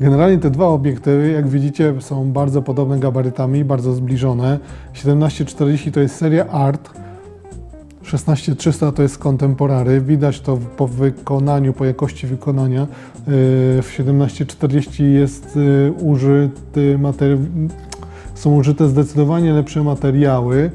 Generalnie te dwa obiektywy, jak widzicie, są bardzo podobne gabarytami, bardzo zbliżone. 1740 to jest seria Art, 16300 to jest Contemporary. Widać to po wykonaniu, po jakości wykonania. Yy, W 1740 jest yy, użyty są użyte zdecydowanie lepsze materiały.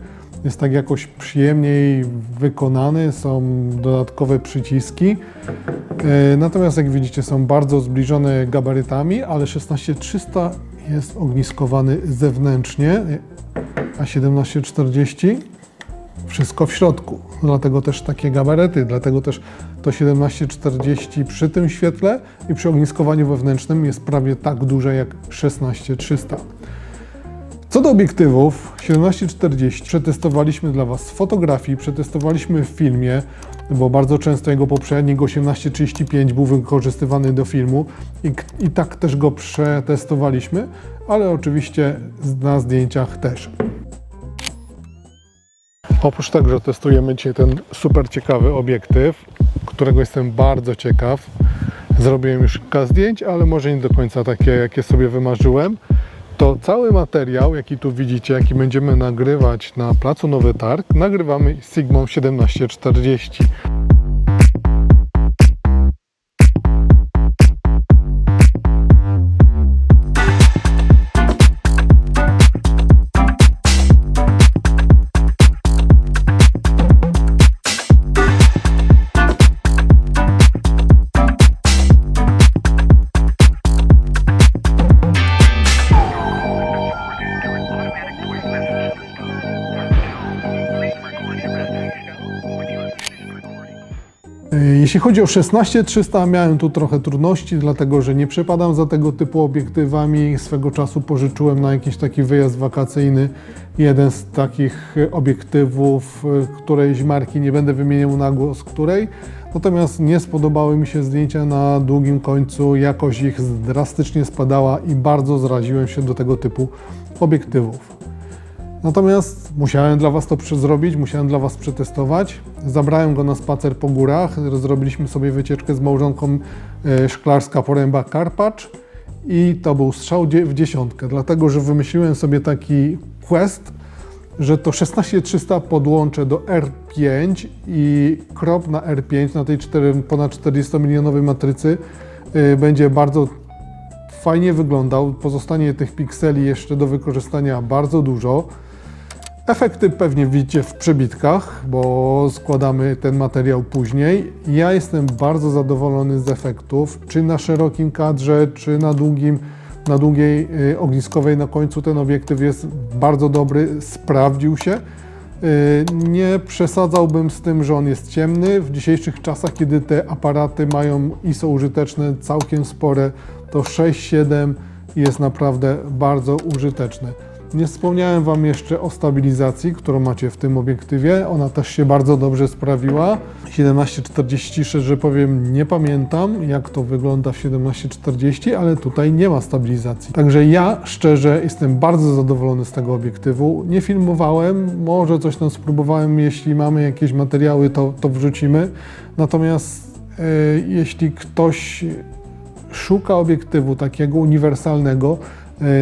Jest tak jakoś przyjemniej wykonany, są dodatkowe przyciski. Yy, Natomiast jak widzicie są bardzo zbliżone gabarytami, ale 16300 jest ogniskowany zewnętrznie, a 1740 wszystko w środku. Dlatego też takie gabaryty, dlatego też to 1740 przy tym świetle i przy ogniskowaniu wewnętrznym jest prawie tak duże jak 16300. Co do obiektywów, 1740 przetestowaliśmy dla Was fotografii, przetestowaliśmy w filmie, bo bardzo często jego poprzednik 1835 był wykorzystywany do filmu i, i tak też go przetestowaliśmy, ale oczywiście na zdjęciach też. Oprócz tego, że testujemy dzisiaj ten super ciekawy obiektyw, którego jestem bardzo ciekaw. Zrobiłem już kilka zdjęć, ale może nie do końca takie, jakie sobie wymarzyłem. To cały materiał, jaki tu widzicie, jaki będziemy nagrywać na placu Nowy Targ, nagrywamy Sigmą 1740. Jeśli chodzi o 16300, miałem tu trochę trudności, dlatego że nie przepadam za tego typu obiektywami. Swego czasu pożyczyłem na jakiś taki wyjazd wakacyjny jeden z takich y, obiektywów y, którejś marki, nie będę wymieniał na głos której. Natomiast nie spodobały mi się zdjęcia na długim końcu, jakość ich drastycznie spadała i bardzo zraziłem się do tego typu obiektywów. Natomiast musiałem dla Was to zrobić, musiałem dla Was przetestować. Zabrałem go na spacer po górach, zrobiliśmy sobie wycieczkę z małżonką e, Szklarska Poręba Karpacz i to był strzał w dziesiątkę, dlatego że wymyśliłem sobie taki quest, że to 16300 podłączę do R5 i krop na R5, na tej 4, ponad 40 milionowej matrycy e, będzie bardzo fajnie wyglądał. Pozostanie tych pikseli jeszcze do wykorzystania bardzo dużo. Efekty pewnie widzicie w przebitkach, bo składamy ten materiał później. Ja jestem bardzo zadowolony z efektów, czy na szerokim kadrze, czy na długim, na długiej y, ogniskowej na końcu ten obiektyw jest bardzo dobry, sprawdził się. Y, Nie przesadzałbym z tym, że on jest ciemny. W dzisiejszych czasach, kiedy te aparaty mają i są użyteczne całkiem spore, to 6-7 jest naprawdę bardzo użyteczne. Nie wspomniałem Wam jeszcze o stabilizacji, którą macie w tym obiektywie. Ona też się bardzo dobrze sprawiła. 1746, że powiem, nie pamiętam jak to wygląda w 1740, ale tutaj nie ma stabilizacji. Także ja szczerze jestem bardzo zadowolony z tego obiektywu. Nie filmowałem, może coś tam spróbowałem. Jeśli mamy jakieś materiały, to, to wrzucimy. Natomiast e, jeśli ktoś szuka obiektywu takiego uniwersalnego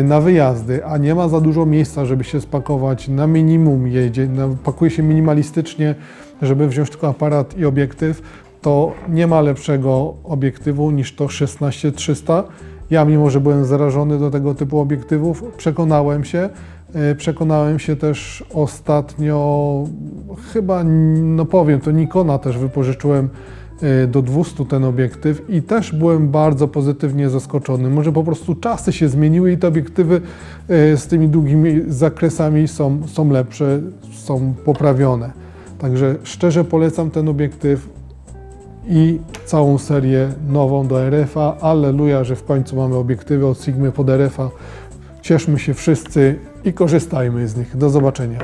na wyjazdy, a nie ma za dużo miejsca, żeby się spakować, na minimum jedzie, pakuje się minimalistycznie, żeby wziąć tylko aparat i obiektyw, to nie ma lepszego obiektywu niż to 16300. Ja, mimo że byłem zarażony do tego typu obiektywów, przekonałem się. E, Przekonałem się też ostatnio, chyba, no powiem, to Nikona też wypożyczyłem e, do 200 ten obiektyw i też byłem bardzo pozytywnie zaskoczony. Może po prostu czasy się zmieniły i te obiektywy e, z tymi długimi zakresami są, są lepsze, są poprawione. Także szczerze polecam ten obiektyw i całą serię nową do RF-a. Alleluja, że w końcu mamy obiektywy od Sigmy pod RF-a. Cieszmy się wszyscy i korzystajmy z nich. Do zobaczenia.